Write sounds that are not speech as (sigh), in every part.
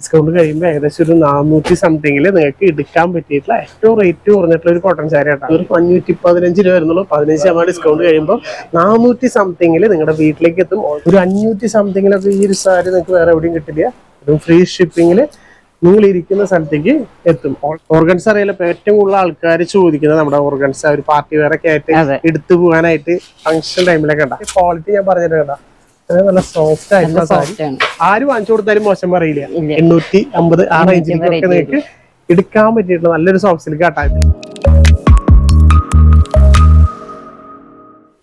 Discount കഴിയുമ്പോൾ ഏകദേശം ഒരു നാനൂറ്റി സംതിങ്ങിൽ നിങ്ങൾക്ക് എടുക്കാൻ പറ്റിയിട്ടുള്ള ഏറ്റവും റേറ്റ് കുറഞ്ഞിട്ടുള്ള ഒരു കോട്ടൺ സാരി ആട്ടോ. ഒരു അഞ്ഞൂറ്റി പതിനഞ്ച് രൂപ വരുന്നുള്ളൂ. പതിനഞ്ച് ശതമാനം ഡിസ്കൗണ്ട് കഴിയുമ്പോൾ നാനൂറ്റി സംതിങ്ങിൽ നിങ്ങളുടെ വീട്ടിലേക്ക് എത്തും. ഒരു അഞ്ഞൂറ്റി സംതിങ്ങിലൊക്കെ ഈ ഒരു സാരി നിങ്ങൾക്ക് വേറെ എവിടെയും കിട്ടില്ല. ഒരു ഫ്രീ ഷിപ്പിങ്ങിൽ നിങ്ങൾ ഇരിക്കുന്ന സ്ഥലത്തേക്ക് എത്തും. ഓർഗൻസ് അറിയാലോ ഇപ്പൊ ഏറ്റവും കൂടുതൽ ആൾക്കാർ ചോദിക്കുന്നത് നമ്മുടെ ഓർഗൻസ് ഒരു പാർട്ടി വേറെ ഒക്കെ ആയിട്ട് എടുത്തു പോകാനായിട്ട് ഫംഗ്ഷൻ ടൈമിലൊക്കെ ഉണ്ടാകും ക്വാളിറ്റി ഞാൻ പറഞ്ഞിട്ട് കേട്ടാ. അത് നല്ല സോഫ്റ്റ് ആയിട്ടുള്ള സാരി ആരും വാങ്ങിച്ചു കൊടുത്താലും മോശം പറയില്ല. എണ്ണൂറ്റി അമ്പത് ആ റേഞ്ചിലേക്കൊക്കെ നിങ്ങൾക്ക് എടുക്കാൻ പറ്റിയിട്ടുള്ള നല്ലൊരു സോഫ്റ്റ് സിൽക്ക് കാട്ടാ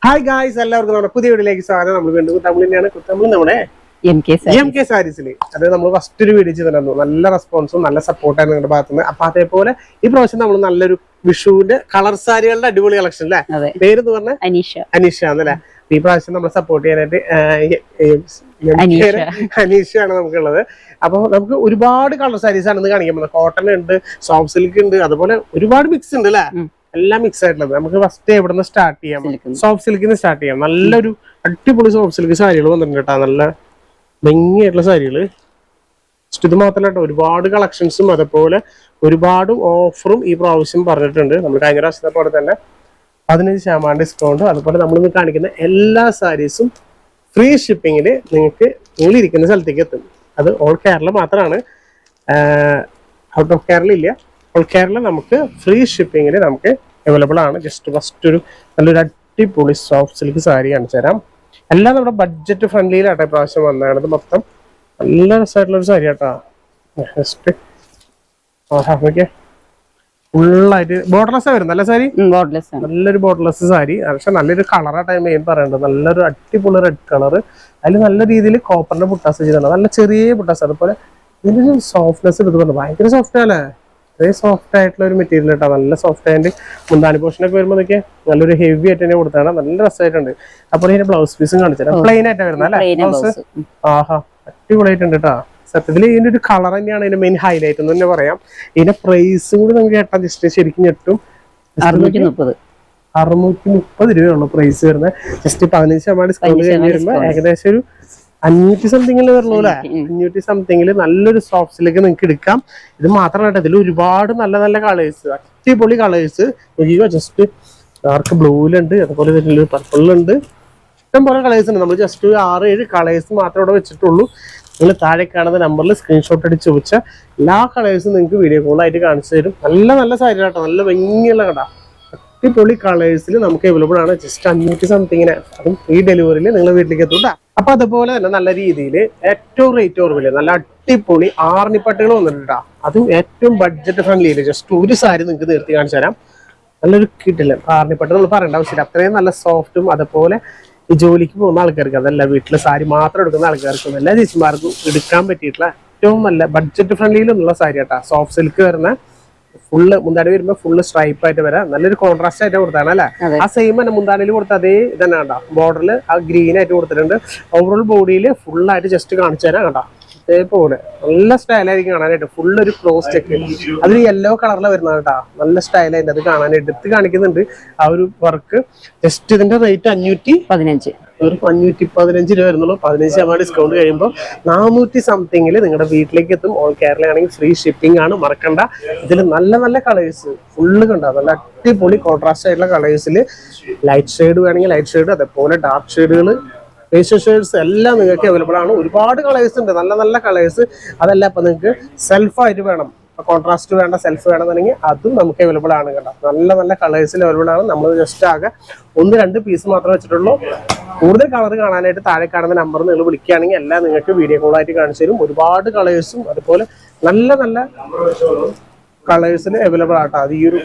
ഹായ് ഗായ്സ് എല്ലാവർക്കും നമ്മുടെ പുതിയ വീഡിയോയിലേക്ക് സ്വാഗതം. നമ്മൾ വീണ്ടും തമിഴ് തന്നെയാണ്. തമിഴ് നമ്മുടെ എം കെ സാരീസിൽ അത് നമ്മൾ ഫസ്റ്റ് ഒരു വീഡിയോ ചെയ്തിട്ടുണ്ടായിരുന്നു. നല്ല റെസ്പോൺസും നല്ല സപ്പോർട്ടായിരുന്നു നിങ്ങളുടെ ഭാഗത്തുനിന്ന് അപ്പൊ അതേപോലെ ഈ പ്രാവശ്യം നമ്മൾ നല്ലൊരു വിഷുവിന്റെ കളർ സാരികളുടെ അടിപൊളി കളക്ഷൻ അല്ലേ പേര് പറഞ്ഞ? അനീഷ. അനീഷ ആണല്ലേ? ഈ പ്രാവശ്യം നമ്മളെ സപ്പോർട്ട് ചെയ്യാനായിട്ട്. അനീഷയാണ് നമുക്കുള്ളത്. അപ്പൊ നമുക്ക് ഒരുപാട് കളർ സാരീസ് ആണ് കാണിക്കുന്നത് കാണിക്കാൻ പോകുന്നത്. കോട്ടൺ ഉണ്ട് സോഫ്റ്റ് സിൽക്ക് ഉണ്ട് അതുപോലെ ഒരുപാട് മിക്സ് ഉണ്ട് അല്ലേ? എല്ലാം മിക്സ് ആയിട്ടുള്ളത്. നമുക്ക് ഫസ്റ്റ് എവിടെ നിന്ന് സ്റ്റാർട്ട് ചെയ്യാം സോഫ്റ്റ് സിൽക്കിൽ നിന്ന് സ്റ്റാർട്ട് ചെയ്യാം. നല്ലൊരു അടിപൊളി സോഫ്റ്റ് സിൽക്ക് സാരികൾ വന്നിട്ടുണ്ട് കേട്ടോ. നല്ല ഭംഗിയായിട്ടുള്ള സാരികൾ ജസ്റ്റ് ഇത് മാത്രമല്ല കേട്ടോ ഒരുപാട് കളക്ഷൻസും അതുപോലെ ഒരുപാട് ഓഫറും ഈ പ്രാവശ്യം പറഞ്ഞിട്ടുണ്ട്. നമ്മൾ കഴിഞ്ഞ പ്രാവശ്യത്തെ പോലെ തന്നെ പതിനഞ്ച് ശതമാനം ഡിസ്കൗണ്ടും അതുപോലെ നമ്മൾ ഇന്ന് കാണിക്കുന്ന എല്ലാ സാരീസും ഫ്രീ ഷിപ്പിങ്ങിൽ നിങ്ങൾക്ക് നിങ്ങളിരിക്കുന്ന സ്ഥലത്തേക്ക് എത്തും. അത് ഓൾ കേരള മാത്രമാണ് ഔട്ട് ഓഫ് കേരള ഇല്ല. ഓൾ കേരള നമുക്ക് ഫ്രീ ഷിപ്പിങ്ങിൽ നമുക്ക് അവൈലബിൾ ആണ്. ജസ്റ്റ് ഫസ്റ്റ് ഒരു നല്ലൊരു അടിപൊളി സോഫ്റ്റ് സിൽക്ക് സാരി കാണിച്ചു തരാം. എല്ലാം നമ്മുടെ ബഡ്ജറ്റ് ഫ്രണ്ട്ലിയിലാട്ടെ പ്രാവശ്യം ഇത് മൊത്തം നല്ല രസമായിട്ടുള്ള ഒരു സാരി കേട്ടോ ജസ്റ്റ് ഓക്കെ ഫുള്ളായിട്ട് ബോർഡർലെസ് വരും നല്ല സാരി? നല്ലൊരു ബോർഡർലെസ് സാരി. പക്ഷെ നല്ലൊരു കളറാ ടൈം മെയിൻ പറയേണ്ടത്. നല്ലൊരു അടിപൊളി റെഡ് കളർ അതിൽ നല്ല രീതിയിൽ കോപ്പറിന്റെ പുട്ടാസ് ചെയ്തിട്ടുണ്ട് നല്ല ചെറിയ പുട്ടാസ് അതുപോലെ ഇതിന്റെ സോഫ്റ്റ്നെസ് എടുത്തുകൊണ്ട് ഭയങ്കര സോഫ്റ്റ് അല്ലേ അതേ സോഫ്റ്റ് ആയിട്ടുള്ള ഒരു മെറ്റീരിയൽ കേട്ടോ നല്ല സോഫ്റ്റ് ആൻഡ് മുന്താനി പോർഷൻ ഒക്കെ വരുമ്പോൾ നോക്കിയാൽ നല്ലൊരു ഹെവി ആയിട്ട് തന്നെ കൊടുത്താണ് നല്ല രസമായിട്ടുണ്ട് അപ്പോൾ ഇതിന്റെ ബ്ലൗസ് പീസും കാണിച്ചു പ്ലെയിൻ ആയിട്ടാണ് വരുന്നത് അല്ലേ? ബ്ലൗസ് ആഹാ. അടിപൊളിയായിട്ടുണ്ട് കേട്ടോ സത്യത്തിൽ ഇതിന്റെ ഒരു കളർ തന്നെയാണ് അതിന്റെ മെയിൻ ഹൈലൈറ്റ് എന്ന് തന്നെ പറയാം. ഇതിന്റെ പ്രൈസ് കൂടി നമുക്ക് കേട്ടാൽ ജസ്റ്റ് ശരിക്കും ഞെട്ടും. അറുന്നൂറ്റി മുപ്പത്. അറുന്നൂറ്റി മുപ്പത് രൂപയുള്ള പ്രൈസ് വരുന്നത്. ജസ്റ്റ് പതിനഞ്ച് ശതമാനം ഡിസ്കൗണ്ട് കഴിഞ്ഞ് വരുമ്പോൾ ഏകദേശം ഒരു അഞ്ഞൂറ്റി സംതിങ്ങിൽ വരുള്ളൂ അല്ലേ? അഞ്ഞൂറ്റി സംതിങ്ങിൽ നല്ലൊരു സോഫ്റ്റ്സിലേക്ക് നിങ്ങൾക്ക് എടുക്കാം. ഇത് മാത്രമല്ല ഇതിൽ ഒരുപാട് നല്ല നല്ല കളേഴ്സ് അടിപൊളി കളേഴ്സ് നോക്കിയോ ജസ്റ്റ് ഡാർക്ക് ബ്ലൂവിലുണ്ട് അതുപോലെ തന്നെ പർപ്പിളിലുണ്ട് ഇഷ്ടം പോലെ കളേഴ്സ് ഉണ്ട്. നമ്മൾ ജസ്റ്റ് ഒരു ആറ് ഏഴ് കളേഴ്സ് മാത്രമേ ഇവിടെ വെച്ചിട്ടുള്ളൂ. നിങ്ങൾ താഴെ കാണുന്ന നമ്പറിൽ സ്ക്രീൻഷോട്ട് അടിച്ച് വെച്ച എല്ലാ കളേഴ്സും നിങ്ങൾക്ക് വീഡിയോ കോളായിട്ട് കാണിച്ചു തരും. നല്ല നല്ല സാരി കേട്ടോ നല്ല ഭംഗിയുള്ള കട. അടിപൊളി കളേഴ്സിൽ നമുക്ക് അവൈലബിൾ ആണ്. ജസ്റ്റ് അഞ്ഞൂറ്റി സംതിങ്ങിന് അതും ഫ്രീ ഡെലിവറിയിൽ നിങ്ങൾ വീട്ടിലേക്ക് എത്തും ട്ടോ. അപ്പൊ അതുപോലെ തന്നെ നല്ല രീതിയിൽ ഏറ്റവും റേറ്റ് ഓർമ്മയില്ല നല്ല അടിപൊളി ആർണിപ്പട്ടുകൾ വന്നിട്ടുണ്ട് അതും ഏറ്റവും ബഡ്ജറ്റ് ഫ്രണ്ട്ലി ഫ്രണ്ട്ലിയിൽ ജസ്റ്റ് ഒരു സാരി നിങ്ങൾക്ക് നിർത്തി കാണിച്ചു തരാം. നല്ലൊരു കിട്ടില്ല ആർണിപ്പട്ട് നമ്മൾ പറയേണ്ട ആവശ്യമില്ല. അത്രയും നല്ല സോഫ്റ്റും അതുപോലെ ഈ ജോലിക്ക് പോകുന്ന ആൾക്കാർക്ക് അതല്ല വീട്ടിലെ സാരി മാത്രം എടുക്കുന്ന ആൾക്കാർക്കും എല്ലാ ചേച്ചിമാർക്കും എടുക്കാൻ പറ്റിയിട്ടുള്ള ഏറ്റവും നല്ല ബഡ്ജറ്റ് ഫ്രണ്ട്ലിയിലുള്ള സാരി കേട്ടോ സോഫ്റ്റ് സിൽക്ക് വരുന്ന ഫുള്ള് മുന്താണി വരുമ്പോൾ ഫുള്ള് സ്ട്രൈപ്പ് ആയിട്ട് വരാം. നല്ലൊരു കോൺട്രാസ്റ്റ് ആയിട്ട് കൊടുത്താണ് അല്ലെ? ആ സെയിം തന്നെ മുന്താണിയിൽ കൊടുത്ത അതേ ഇതന്നെ കണ്ടോ ബോർഡറിൽ ആ ഗ്രീൻ ആയിട്ട് കൊടുത്തിട്ടുണ്ട്. ഓവറോൾ ബോഡിയിൽ ഫുള്ളായിട്ട് ജസ്റ്റ് കാണിച്ചു തരാം കണ്ടോ ഇതേപോലെ നല്ല സ്റ്റൈലായിരിക്കും കാണാനായിട്ട്. ഫുൾ ഒരു ക്രോസ് ചെക്ക് അതൊരു യെല്ലോ കളറിൽ വരുന്നത് കേട്ടോ. നല്ല സ്റ്റൈലായിട്ട് അത് കാണാനായിട്ട് എടുത്ത് കാണിക്കുന്നുണ്ട്. ആ ഒരു വർക്ക് ജസ്റ്റ് ഇതിന്റെ റേറ്റ് അഞ്ഞൂറ്റി പതിനഞ്ച്. ഒരു അഞ്ഞൂറ്റി പതിനഞ്ച് രൂപ വരുന്നുള്ളൂ. പതിനഞ്ച് ശതമാനം ഡിസ്കൗണ്ട് കഴിയുമ്പോൾ നാനൂറ്റി സംതിങ്ങിൽ നിങ്ങളുടെ വീട്ടിലേക്ക് എത്തും. ഓൾ കേരള ആണെങ്കിൽ ഫ്രീ ഷിപ്പിംഗ് ആണ്. മറക്കണ്ട. ഇതിൽ നല്ല നല്ല കളേഴ്സ് ഫുള്ള് കണ്ട? നല്ല അടിപൊളി കോൺട്രാസ്റ്റ് ആയിട്ടുള്ള കളേഴ്സിൽ ലൈറ്റ് ഷെയ്ഡ് വേണമെങ്കിൽ ലൈറ്റ് ഷെയ്ഡ് അതേപോലെ ഡാർക്ക് ഷെയ്ഡുകൾ ഷെയ്ഡ്സ് എല്ലാം നിങ്ങൾക്ക് അവൈലബിൾ ആണ്. ഒരുപാട് കളേഴ്സ് ഉണ്ട്. നല്ല നല്ല കളേഴ്സ് അതെല്ലാം ഇപ്പൊ നിങ്ങൾക്ക് സെൽഫായിട്ട് വേണം. കോൺട്രാസ്റ്റ് വേണ്ട സെൽഫ് വേണമെന്നുണ്ടെങ്കിൽ അതും നമുക്ക് അവൈലബിൾ ആണ് കേട്ടോ. നല്ല നല്ല കളേഴ്സിൽ അവൈലബിൾ ആണ്. നമ്മൾ ജസ്റ്റ് ആകെ ഒന്ന് രണ്ട് പീസ് മാത്രമേ വെച്ചിട്ടുള്ളൂ. കൂടുതൽ കളർ കാണാനായിട്ട് താഴെ കാണുന്ന നമ്പർ നിങ്ങൾ വിളിക്കുകയാണെങ്കിൽ എല്ലാം നിങ്ങൾക്ക് വീഡിയോ കോളായിട്ട് കാണിച്ചു തരും. ഒരുപാട് കളേഴ്സും അതുപോലെ നല്ല നല്ല കളേഴ്സിൽ അവൈലബിൾ ആട്ടോ. അത് ഈ ഒരു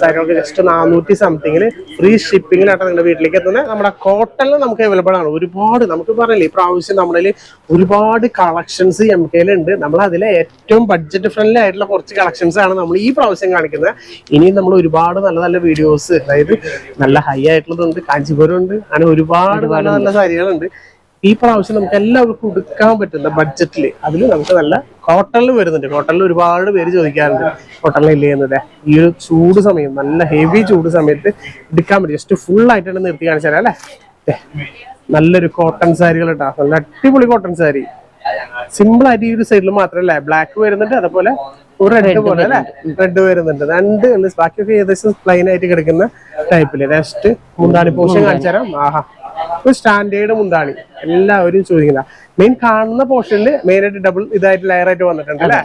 സാരികൾക്ക് ജസ്റ്റ് നാനൂറ്റി സംതിങ്ങിൽ ഫ്രീ ഷിപ്പിങ്ങിലാട്ടോ നിങ്ങളുടെ വീട്ടിലേക്ക് എത്തുന്നത് നമ്മുടെ കോട്ടണിൽ നമുക്ക് അവൈലബിൾ ആണ്. ഒരുപാട് നമുക്ക് പറയില്ലേ ഈ പ്രാവശ്യം നമ്മുടെ ഒരുപാട് കളക്ഷൻസ് എം കെയിലുണ്ട് നമ്മൾ അതിലെ ഏറ്റവും ബഡ്ജറ്റ് ഫ്രണ്ട്ലി ആയിട്ടുള്ള കുറച്ച് കളക്ഷൻസ് ആണ് നമ്മൾ ഈ പ്രാവശ്യം കാണിക്കുന്നത്. ഇനിയും നമ്മൾ ഒരുപാട് നല്ല നല്ല വീഡിയോസ് അതായത് നല്ല ഹൈ ആയിട്ടുള്ളതുണ്ട് കാഞ്ചീപുരം ഉണ്ട് അങ്ങനെ ഒരുപാട് നല്ല നല്ല സാരികളുണ്ട്. ഈ പ്രാവശ്യം നമുക്ക് എല്ലാവർക്കും എടുക്കാൻ പറ്റുന്ന ബഡ്ജറ്റിൽ അതിൽ നമുക്ക് നല്ല കോട്ടണിൽ വരുന്നുണ്ട്. കോട്ടണിൽ ഒരുപാട് പേര് ചോദിക്കാറുണ്ട്. കോട്ടണിൽ ഇല്ലേ? എന്നത് ഈ ഒരു ചൂട് സമയം നല്ല ഹെവി ചൂട് സമയത്ത് എടുക്കാൻ പറ്റും. ജസ്റ്റ് ഫുൾ ആയിട്ടാണ് നിർത്തി കാണിച്ചാൽ അല്ലെ? നല്ലൊരു കോട്ടൺ സാരികൾ ഇട്ടാ. നല്ല അടിപൊളി കോട്ടൺ സാരി. സിമ്പിൾ ആയിട്ട് ഈ ഒരു സൈഡിൽ മാത്രമല്ല ബ്ലാക്ക് വരുന്നുണ്ട് അതുപോലെ ഒരു റെഡ് പോലെ അല്ലെ? റെഡ് വരുന്നുണ്ട്. രണ്ട്. ബാക്കിയൊക്കെ ഏകദേശം പ്ലെയിൻ ആയിട്ട് കിടക്കുന്ന ടൈപ്പിൽ ജസ്റ്റ് മുന്താണി പോർഷൻ കാണിച്ചു തരാം ആഹാ. ഒരു സ്റ്റാൻഡേർഡ് മുന്താണി. എല്ലാവരും ചോദിക്കുന്ന മെയിൻ കാണുന്ന പോർഷനിൽ മെയിൻ ആയിട്ട് ഡബിൾ ഇതായിട്ട് ലെയർ ആയിട്ട് വന്നിട്ടുണ്ട് അല്ലേ?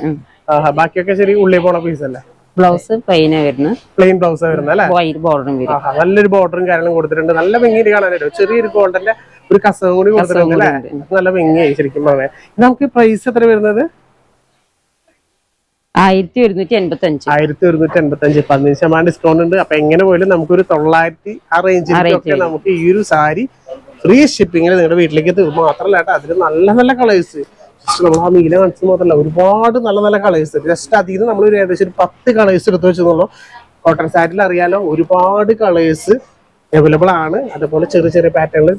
ബാക്കിയൊക്കെ ശരി ഉള്ളിൽ പോണ പീസ് അല്ലേ? ബ്ലൗസ് പ്ലെയിനാ വരുന്നത്. പ്ലെയിൻ ബ്ലൗസ് വരുന്നത് അല്ലെ? വൈറ്റ് ബോർഡറും നല്ലൊരു ബോർഡറും കാര്യങ്ങളും കൊടുത്തിട്ടുണ്ട്. നല്ല ഭംഗിയിൽ കാണാനായിട്ട് ചെറിയൊരു ഗോൾഡന്റെ ഒരു കസവും കൂടി കൊടുത്തിട്ടുണ്ട് അല്ലേ? നല്ല ഭംഗിയായി ശരിക്കും പറഞ്ഞാൽ. നമുക്ക് പ്രൈസ് എത്ര വരുന്നത്? ആയിരത്തി ഒരുന്നൂറ്റി എൺപത്തി അഞ്ച് ആയിരത്തി ഒരുന്നൂറ്റി എൺപത്തി അഞ്ച് പതിനഞ്ച് ശതമാനം ഡിസ്കൗണ്ട് ഉണ്ട്. അപ്പൊ എങ്ങനെ പോയാലും നമുക്കൊരു തൊള്ളായിരത്തി ആ റേഞ്ചിലൊക്കെ നമുക്ക് ഈ ഒരു സാരി ഫ്രീ ഷിപ്പിങ്ങിൽ നിങ്ങളുടെ വീട്ടിലേക്ക് എത്തും. മാത്രമല്ല കേട്ടോ അതിൽ നല്ല നല്ല കളേഴ്സ് നമ്മൾ ആ നീല കാണിച്ചത് മാത്രമല്ല ഒരുപാട് നല്ല നല്ല കളേഴ്സ് ജസ്റ്റ് അതിൽ നിന്ന് നമ്മൾ ഒരു ഏകദേശം ഒരു പത്ത് കളേഴ്സ് എടുത്ത് വെച്ചെന്നുള്ളൂ കോട്ടൺ സാരിയിൽ അറിയാലോ ഒരുപാട് കളേഴ്സ് അവൈലബിൾ ആണ്. അതുപോലെ ചെറിയ ചെറിയ പാറ്റേണിൽ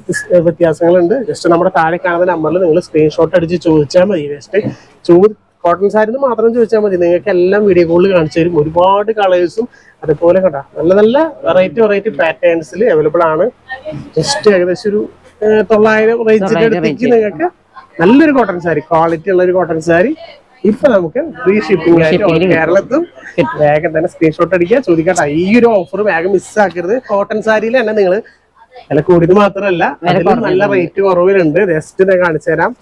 വ്യത്യാസങ്ങളുണ്ട്. ജസ്റ്റ് നമ്മുടെ താഴെ കാണുന്ന നമ്പറിൽ നിങ്ങൾ സ്ക്രീൻഷോട്ട് അടിച്ച് ചോദിച്ചാൽ മതി. ജസ്റ്റ് ചോദി കോട്ടൺ സാരിന്ന് മാത്രം ചോദിച്ചാൽ മതി. നിങ്ങൾക്ക് എല്ലാം വീഡിയോ കോളിൽ കാണിച്ചു തരും. ഒരുപാട് കളേഴ്സും അതുപോലെ കണ്ട. നല്ല നല്ല വെറൈറ്റി വെറൈറ്റി പാറ്റേൺസിൽ അവൈലബിൾ ആണ്. ജസ്റ്റ് ഏകദേശം ഒരു തൊള്ളായിരം റേഞ്ചിന്റെ അടുത്തേക്ക് നിങ്ങൾക്ക് നല്ലൊരു കോട്ടൺ സാരി ക്വാളിറ്റി ഉള്ള ഒരു കോട്ടൺ സാരി ഇപ്പൊ നമുക്ക് ഫ്രീ ഷിപ്പിംഗ് ആയിട്ട് കേരളത്തും വേഗം തന്നെ സ്ക്രീൻഷോട്ട് അടിക്കുക. ചോദിക്കട്ടെ ഈ ഒരു ഓഫർ വേഗം മിസ്സാക്കരുത് കോട്ടൺ സാരിയിൽ തന്നെ നിങ്ങൾ വില കൂടിയത് മാത്രമല്ല നല്ല റേറ്റ് കുറവിലുണ്ട്. ജസ്റ്റ് ഞാൻ കാണിച്ചു തരാം.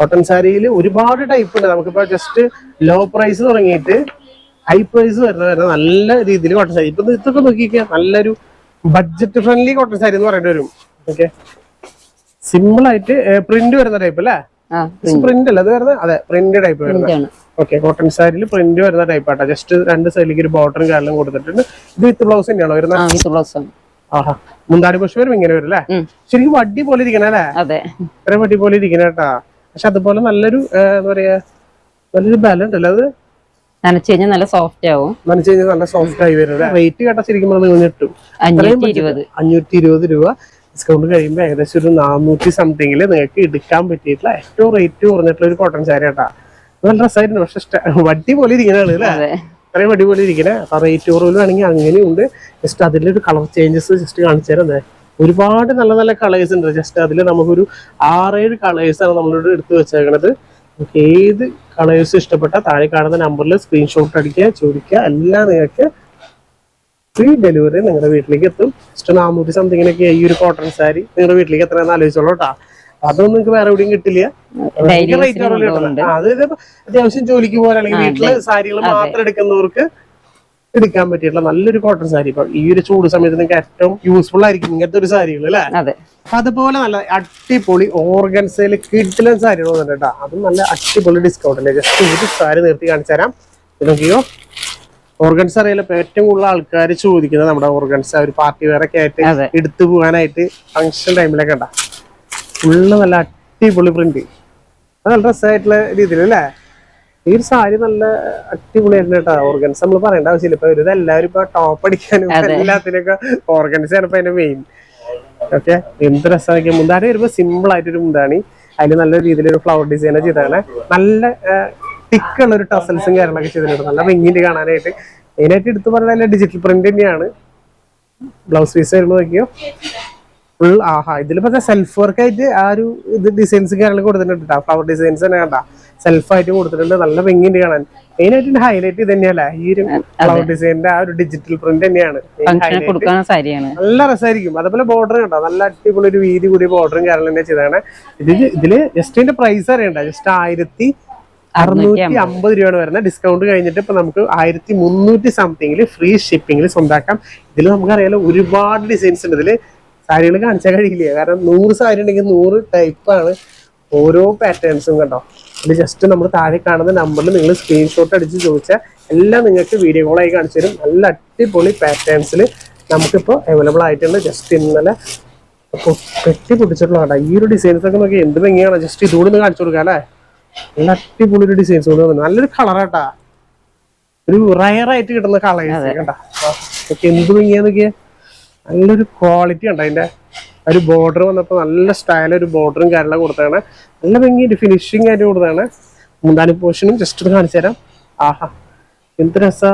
കോട്ടൺ സാരിയിൽ ഒരുപാട് ടൈപ്പ് ഉണ്ട്. നമുക്കിപ്പോ ജസ്റ്റ് ലോ പ്രൈസ് തുടങ്ങിയിട്ട് ഹൈ പ്രൈസ് വരുന്ന വരുന്ന നല്ല രീതിയിൽ കോട്ടൺ സാരി. ഇപ്പൊ ഇതൊക്കെ നോക്കിക്കുക നല്ലൊരു ബഡ്ജറ്റ് ഫ്രണ്ട്ലി കോട്ടൺ സാരി എന്ന് പറയേണ്ടി വരും. ഓക്കെ സിമ്പിൾ ആയിട്ട് പ്രിന്റ് വരുന്ന ടൈപ്പ് അല്ലേ? പ്രിന്റ് അല്ല അത് വരുന്ന അതെ പ്രിന്റ് ടൈപ്പ് വരുന്നത് ഓക്കെ കോട്ടൺ സാരിയിൽ പ്രിന്റ് വരുന്ന ടൈപ്പ് ആട്ടോ. ജസ്റ്റ് രണ്ട് സൈഡിലേക്ക് ഒരു ബോർഡറും കാരണം കൊടുത്തിട്ടുണ്ട്. ഇത് വിത്ത് ബ്ലൗസ് തന്നെയാണോ വരുന്നത്? ബ്ലൗസ് ആണ്. ആഹാ. മുന്താടി പുഷ് വരും ഇങ്ങനെ വരും അല്ലേ? ശരിക്കും വടി പോലെ ഇരിക്കണല്ലേ അതെ. ഇത്രയും വടി പോലെ ഇരിക്കണ കേട്ടാ. പക്ഷെ അതുപോലെ നല്ലൊരു എന്താ പറയാ നല്ലൊരു ബലം ഉണ്ടല്ലോ. അത് നനച്ചു കഴിഞ്ഞാൽ നല്ല സോഫ്റ്റ് ആവും. നനച്ചു കഴിഞ്ഞാൽ നല്ല സോഫ്റ്റ് ആയി വരും റേറ്റ് കേട്ടാ ശരിക്കും പറഞ്ഞാൽ നിങ്ങൾ ഞെട്ടും അഞ്ഞൂറ്റി ഇരുപത്. രൂപ ഡിസ്കൗണ്ട് കഴിയുമ്പോൾ ഏകദേശം ഒരു നാനൂറ്റി സംതിങ്ങിൽ നിങ്ങൾക്ക് എടുക്കാൻ പറ്റിയിട്ടുള്ള ഏറ്റവും റേറ്റ് കുറഞ്ഞിട്ടുള്ള ഒരു കോട്ടൺ സാരി കേട്ടാ നല്ല രസമായിരുന്നു പക്ഷെ ഇഷ്ട- വടി പോലെ ഇരിക്കണാണ് അല്ലേ? അത്രയും വടി പോലെ ഇരിക്കണേ. അപ്പൊ റേറ്റ് കുറവിൽ വേണമെങ്കിൽ അങ്ങനെയുണ്ട്. ജസ്റ്റ് അതിലൊരു കളർ ചേഞ്ചസ് ജസ്റ്റ് കാണിച്ചു തരാം. ഒരുപാട് നല്ല നല്ല കളേഴ്സ് ഉണ്ട്. ജസ്റ്റ് അതിൽ നമുക്കൊരു ആറേഴ് കളേഴ്സ് ആണ് നമ്മളിവിടെ എടുത്തു വെച്ചേക്കണത്. നമുക്ക് ഏത് കളേഴ്സ് ഇഷ്ടപ്പെട്ട താഴെ കാണുന്ന നമ്പറിൽ സ്ക്രീൻഷോട്ട് അടിക്കുക ചോദിക്കുക എല്ലാം നിങ്ങൾക്ക് ഫ്രീ ഡെലിവറി നിങ്ങളുടെ വീട്ടിലേക്ക് എത്തും. ജസ്റ്റ് നാനൂറ്റി സംതിങ്ങിനൊക്കെ ഈ ഒരു കോട്ടൺ സാരി നിങ്ങളുടെ വീട്ടിലേക്ക് എത്രയെന്ന് ആലോചിച്ചോളൂ കേട്ടോ അതൊന്നും നിങ്ങൾക്ക് വേറെ എവിടെയും കിട്ടില്ല. അത് അത്യാവശ്യം ജോലിക്ക് പോകാൻ അല്ലെങ്കിൽ വീട്ടിൽ സാരികൾ മാത്രം എടുക്കുന്നവർക്ക് എടുക്കാൻ പറ്റിയിട്ടുള്ള നല്ലൊരു കോട്ടൺ സാരി ഇപ്പൊ ഈ ഒരു ചൂട് സമയത്ത് നിങ്ങൾക്ക് ഏറ്റവും യൂസ്ഫുൾ ആയിരിക്കും ഇങ്ങനത്തെ ഒരു സാരികൾ അല്ലേ? അപ്പൊ അതുപോലെ നല്ല അടിപൊളി ഓർഗൻസയിൽ കിഡിലൻ സാരികൾ വന്നിട്ടുണ്ട് കേട്ടോ അതും നല്ല അടിപൊളി ഡിസ്കൗണ്ട് അല്ലേ? ജസ്റ്റ് ഒരു സാരി നിർത്തി കാണിച്ചു തരാം. നോക്കിയോ ഓർഗൻസ് അറിയില്ല ഇപ്പൊ ഏറ്റവും കൂടുതൽ ആൾക്കാർ ചോദിക്കുന്നത് നമ്മുടെ ഓർഗൻസ് ഒരു പാർട്ടി വേറൊക്കെ ഒക്കെ ആയിട്ട് എടുത്തു പോകാനായിട്ട് ഫംഗ്ഷൻ ടൈമിലൊക്കെ ഉണ്ടാ. ഫുള്ള് നല്ല അടിപൊളി പ്രിന്റ് നല്ല രസമായിട്ടുള്ള രീതിയിൽ അല്ലേ? ഈ ഒരു സാരി നല്ല അടിപൊളിയായിരുന്നു കേട്ടോ. ഓർഗൻസ് നമ്മൾ പറയേണ്ട ആവശ്യമില്ല. ഇപ്പൊ ഇത് എല്ലാവരും ഇപ്പൊ ടോപ്പ് അടിക്കാനും എല്ലാത്തിനൊക്കെ ഓർഗൻസ് ആണ് ഇപ്പൊ അതിന്റെ മെയിൻ ഓക്കെ എന്ത് രസമാക്കി മുന്താണി വരുമ്പോ സിമ്പിൾ ആയിട്ടൊരു മുന്താണി. അതിൽ നല്ല രീതിയിൽ ഒരു ഫ്ലവർ ഡിസൈൻ ചെയ്താണ് നല്ല തിക്കുള്ള ഒരു ടസൽസും കാര്യങ്ങളൊക്കെ ചെയ്തിട്ടുണ്ട്. നല്ല വെങ്ങിന്റെ കാണാനായിട്ട്. മെയിനായിട്ട് എടുത്തു പറഞ്ഞാൽ ഡിജിറ്റൽ പ്രിന്റ് തന്നെയാണ്. ബ്ലൗസ് പീസ് വരുമ്പോൾ നോക്കിയോ? ഫുൾ ആഹാ ഇതിൽ പക്ഷേ സെൽഫ് വർക്ക് ആയിട്ട് ആ ഒരു ഇത് ഡിസൈൻസ് കാര്യങ്ങൾ കൊടുത്തിട്ടുണ്ട് ഫ്ലവർ ഡിസൈൻസ് തന്നെ കണ്ട. സെൽഫ് ആയിട്ട് കൊടുത്തിട്ടുണ്ട്. നല്ല ഭംഗിയുണ്ട് കാണാൻ. മെയിൻ ആയിട്ട് ഹൈലൈറ്റ് ഇത് തന്നെയല്ലേ ഈ ഒരു ഫ്ലവർ ഡിസൈനിന്റെ ആ ഒരു ഡിജിറ്റൽ പ്രിന്റ് തന്നെയാണ്. നല്ല രസമായിരിക്കും അതേപോലെ ബോർഡർ കണ്ടോ. നല്ല അടിപൊളി ഒരു വീതി കൂടിയ ബോർഡറും കാര്യങ്ങളും തന്നെ ചെയ്താണ് ഇത് ഇതിൽ ജസ്റ്റ് ഇതിന്റെ പ്രൈസ് അറിയണ്ട. ജസ്റ്റ് ആയിരത്തി അറുന്നൂറ്റി അമ്പത്. രൂപയാണ് വരുന്നത്. ഡിസ്കൗണ്ട് കഴിഞ്ഞിട്ട് ഇപ്പൊ നമുക്ക് ആയിരത്തി മുന്നൂറ്റി സംതിങ്ങിൽ ഫ്രീ ഷിപ്പിംഗിൽ സ്വന്താക്കാം. ഇതിൽ നമുക്കറിയാലോ ഒരുപാട് ഡിസൈൻസ് ഉണ്ട്. ഇതിൽ സാരികൾ കാണിച്ചാൽ കഴിയില്ല കാരണം നൂറ് സാരി ഉണ്ടെങ്കിൽ നൂറ് ടൈപ്പാണ് ഓരോ പാറ്റേൺസും കണ്ടോ? ഇത് ജസ്റ്റ് നമ്മൾ താഴെ കാണുന്ന നമ്പറിൽ നിങ്ങൾ സ്ക്രീൻഷോട്ട് അടിച്ച് ചോദിച്ചാൽ എല്ലാം നിങ്ങൾക്ക് വീഡിയോ കോളായി കാണിച്ചു തരും. നല്ല അടിപൊളി പാറ്റേൺസിൽ നമുക്കിപ്പോൾ അവൈലബിൾ ആയിട്ടുണ്ട്. ജസ്റ്റ് ഇന്നലെ കെട്ടി പെട്ടി പൊട്ടിച്ചിട്ടുള്ള കേട്ടോ ഈ ഒരു ഡിസൈൻസ് ഒക്കെ നോക്കി എന്ത് ഭംഗിയാണ്. ജസ്റ്റ് ഇതുകൂടി ഒന്ന് കാണിച്ചു കൊടുക്കാം അല്ലേ? നല്ല അടിപൊളി ഒരു ഡിസൈൻസ് കൊണ്ട് വന്നു. നല്ലൊരു കളറാട്ടാ ഒരു റയർ ആയിട്ട് കിട്ടുന്ന കളേഴ്സ് കേട്ടാ എന്ത് ഭംഗിയാ ഭംഗിയാന്നൊക്കെ നല്ലൊരു ക്വാളിറ്റി ഉണ്ട്. അതിന്റെ ആ ഒരു ബോർഡർ വന്നപ്പോൾ നല്ല സ്റ്റൈൽ ഒരു ബോർഡറും കാര്യങ്ങളും കൊടുത്താണ് നല്ല ഭംഗിയുണ്ട് ഫിനിഷിംഗ് ആയിട്ട് കൊടുത്താണ് മുന്താനി പോർഷനും ജസ്റ്റ് ഒന്ന് കാണിച്ചു തരാം. ആഹാ എന്ത് രസ.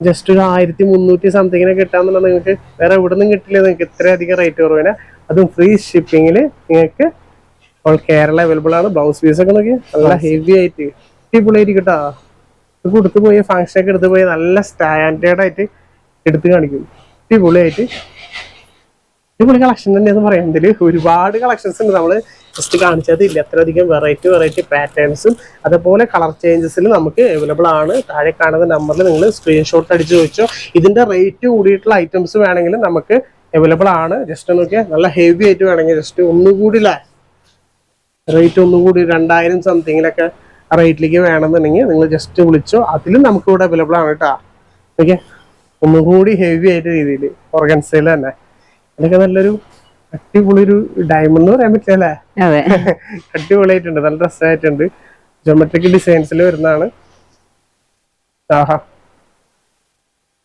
ജസ്റ്റ് ഒരു ആയിരത്തി മുന്നൂറ്റി സംതിങ്ങിനെ കിട്ടാന്നുണ്ടെങ്കിൽ നിങ്ങൾക്ക് വേറെ എവിടെ നിന്നും കിട്ടില്ല നിങ്ങൾക്ക് ഇത്രയധികം റേറ്റ് കുറവിന് അതും ഫ്രീ ഷിപ്പിങ്ങിൽ നിങ്ങൾക്ക് ഓൾ കേരള അവൈലബിൾ ആണ്. ബ്ലൗസ് പീസ് ഒക്കെ നോക്കി നല്ല ഹെവി ആയിട്ട്. അടിപൊളിയായിട്ട് കിട്ടാ. ഇത് കൊടുത്തു പോയി ഫംഗ്ഷൻ ഒക്കെ എടുത്തു പോയി നല്ല സ്റ്റാൻഡേർഡ് ആയിട്ട് എടുത്ത് കാണിക്കും. അടിപൊളിയായിട്ട്. അടിപൊളി കളക്ഷൻ തന്നെയെന്ന് പറയാം. ഇതിൽ ഒരുപാട് കളക്ഷൻസ് ഉണ്ട്. നമ്മൾ ജസ്റ്റ് കാണിച്ചതില്ല. അത്രയധികം വെറൈറ്റി വെറൈറ്റി പാറ്റേൺസും അതുപോലെ കളർ ചേഞ്ചസിൽ നമുക്ക് അവൈലബിൾ ആണ്. താഴെ കാണുന്ന നമ്പറിൽ നിങ്ങൾ സ്ക്രീൻഷോട്ട് അടിച്ച് ചോദിച്ചോ ഇതിന്റെ റേറ്റ് കൂടിയിട്ടുള്ള ഐറ്റംസ് വേണമെങ്കിൽ നമുക്ക് അവൈലബിൾ ആണ്. ജസ്റ്റ് നോക്കിയാൽ നല്ല ഹെവി ആയിട്ട് വേണമെങ്കിൽ ജസ്റ്റ് ഒന്നുകൂടി റേറ്റ് ഒന്നുകൂടി രണ്ടായിരം സംതിങ്ങിലൊക്കെ റേറ്റിലേക്ക് വേണമെന്നുണ്ടെങ്കിൽ നിങ്ങൾ ജസ്റ്റ് വിളിച്ചോ. അതിലും നമുക്ക് ഇവിടെ അവൈലബിൾ ആണ് കേട്ടോ ഓക്കെ ഒന്നുകൂടി ഹെവി ആയിട്ട് രീതിയിൽ ഓർഗൻസയിൽ തന്നെ. അതൊക്കെ നല്ലൊരു അടിപൊളി ഒരു ഡയമണ്ട് പറയാൻ പറ്റില്ല അല്ലേ? (laughs) അടിപൊളിയായിട്ടുണ്ട് നല്ല രസമായിട്ടുണ്ട്. ജോമെട്രിക് ഡിസൈൻസിൽ വരുന്നതാണ്. ആഹാ.